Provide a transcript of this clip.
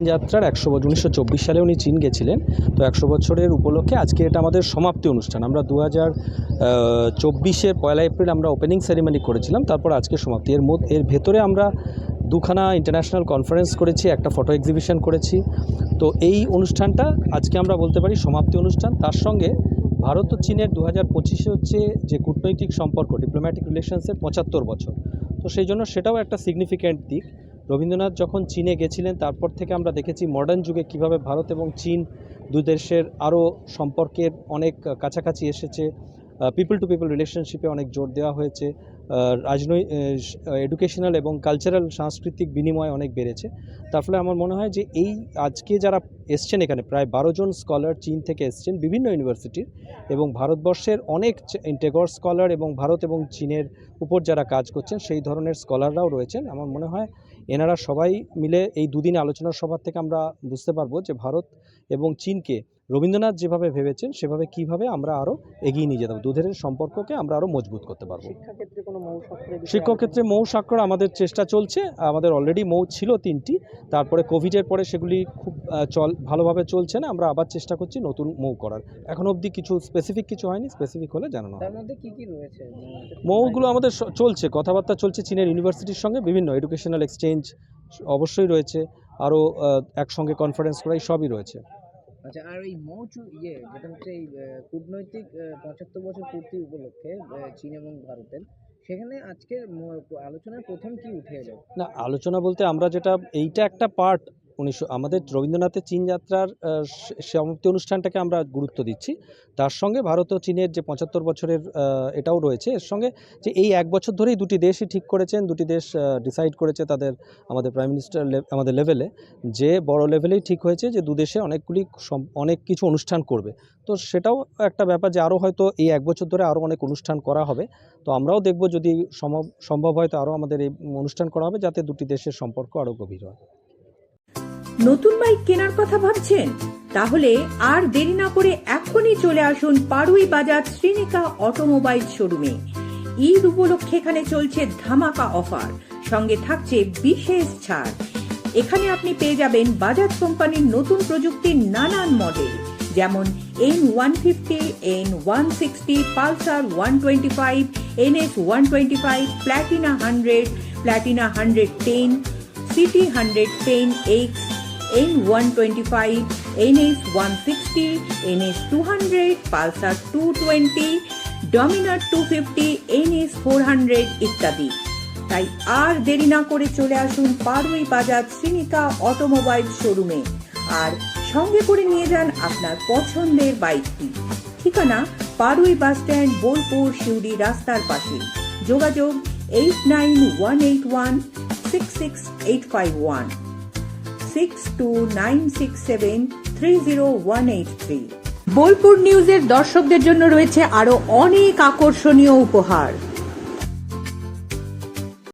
যাত্রার একশো বছর, উনিশশো চব্বিশ সালে উনি চীন গেছিলেন। তো একশো বছরের উপলক্ষে আজকে এটা আমাদের সমাপ্তি অনুষ্ঠান। আমরা দু হাজার চব্বিশের পয়লা এপ্রিল আমরা ওপেনিং সেরিমনি করেছিলাম, তারপর আজকে সমাপ্তি। এর মধ্যে, এর ভেতরে আমরা দুখানা ইন্টারন্যাশনাল কনফারেন্স করেছি, একটা ফটো এক্সিবিশন করেছি। তো এই অনুষ্ঠানটা আজকে আমরা বলতে পারি সমাপ্তি অনুষ্ঠান। তার সঙ্গে ভারত ও চীনের দু হাজার পঁচিশে হচ্ছে যে কূটনৈতিক সম্পর্ক ডিপ্লোম্যাটিক রিলেশনসের পঁচাত্তর বছর। তো সেই জন্য সেটাও একটা সিগনিফিক্যান্ট দিক। রবীন্দ্রনাথ যখন চীনে গেছিলেন, তারপর থেকে আমরা দেখেছি মডার্ন যুগে কীভাবে ভারত এবং চীন দু দেশের আরও সম্পর্কের অনেক কাছাকাছি এসেছে। পিপল টু পিপল রিলেশনশিপে অনেক জোর দেওয়া হয়েছে। রাজনৈতিক এডুকেশনাল এবং কালচারাল সাংস্কৃতিক বিনিময় অনেক বেড়েছে। তার ফলে আমার মনে হয় যে এই আজকে যারা এসছেন এখানে, প্রায় বারো জন স্কলার চীন থেকে এসছেন বিভিন্ন ইউনিভার্সিটির এবং ভারতবর্ষের অনেক ইন্টেগর স্কলার এবং ভারত এবং চীনের উপর যারা কাজ করছেন, সেই ধরনের স্কলাররাও রয়েছেন। আমার মনে হয় এনারা সবাই মিলে এই দুদিন আলোচনা সভা থেকে আমরা বুঝতে পারব যে ভারত এবং চীনকে রবীন্দ্রনাথ যেভাবে ভেবেছেন সেভাবে কীভাবে আমরা আরও এগিয়ে নিয়ে যেতে দুধের সম্পর্ককে আমরা আরও মজবুত করতে পারব। শিক্ষাক্ষেত্রে কোনো মৌ স্বাক্ষর আমাদের চেষ্টা চলছে। আমাদের অলরেডি মৌ ছিল তিনটি। তারপরে কোভিডের পরে সেগুলি খুব চল ভালোভাবে চলছে না। আমরা আবার চেষ্টা করছি নতুন মৌ করার। এখন অবধি কিছু স্পেসিফিক কিছু হয়নি স্পেসিফিক হলে জানানো মৌগুলো আমাদের চলছে। কথাবার্তা চলছে চীনের ইউনিভার্সিটির সঙ্গে বিভিন্ন। এডুকেশনাল এক্সচেঞ্জ অবশ্যই রয়েছে। আরও একসঙ্গে কনফারেন্স করা এই সবই রয়েছে। আচ্ছা আর এই মৌচু ইয়ে যেটা হচ্ছে এই কূটনৈতিক পঁচাত্তর বছর পূর্তি উপলক্ষে চীন এবং ভারতের, সেখানে আজকের আলোচনার প্রথম কি উঠে এলো? না, আলোচনা বলতে আমরা যেটা, এইটা একটা পার্ট উনিশশো, আমাদের রবীন্দ্রনাথের চীন যাত্রার সমাপ্তি অনুষ্ঠানটাকে আমরা গুরুত্ব দিচ্ছি। তার সঙ্গে ভারত ও চীনের যে পঁচাত্তর বছরের এটাও রয়েছে। এর সঙ্গে যে এই এক বছর ধরেই দুটি দেশই ঠিক করেছেন, দুটি দেশ ডিসাইড করেছে তাদের, আমাদের প্রাইম মিনিস্টার আমাদের লেভেলে যে বড় লেভেলেই ঠিক হয়েছে যে দুদেশে অনেকগুলি অনেক কিছু অনুষ্ঠান করবে। তো সেটাও একটা ব্যাপার যে আরও হয়তো এই এক বছর ধরে আরও অনেক অনুষ্ঠান করা হবে। তো আমরাও দেখব যদি সম্ভব হয় তো আরও আমাদের এই অনুষ্ঠান করা হবে যাতে দুটি দেশের সম্পর্ক আরও গভীর হয়। নতুন বাইক কেনার কথা ভাবছেন? তাহলে আর দেরি না করে এখনই চলে আসুন পাড়ুই বাজার শ্রীনিকা অটোমোবাইল শোরুমে। ঈদ উপলক্ষে এখানে চলছে ধামাকা অফার, সঙ্গে থাকছে বিশেষ ছাড়। এখানে আপনি পেয়ে যাবেন বাজাজ কোম্পানির নতুন প্রযুক্তির নানান মডেল, যেমন N one fifty N one sixty Pulsar one twenty five NS one twenty five Platina hundred Platina hundred ten CT hundred ten X N one twenty five NS one sixty NS two hundred Pulsar two twenty Dominar two fifty NS four hundred ইত্যাদি। তাই আর দেরি না করে চলে আসুন পারুই বাজার Shrinika automobile শোরুমে। আর সঙ্গে করে নিয়ে যান আপনার পছন্দের বাইকটি। ঠিকানা পারুই বাস স্ট্যান্ড, বোলপুর শিউড়ি রাস্তার পাশে। যোগাযোগ eight nine one eight one six six eight five one six two nine six seven three zero one eight three Bolpur নিউজের দর্শকদের জন্য রয়েছে আরও অনেক আকর্ষণীয় উপহার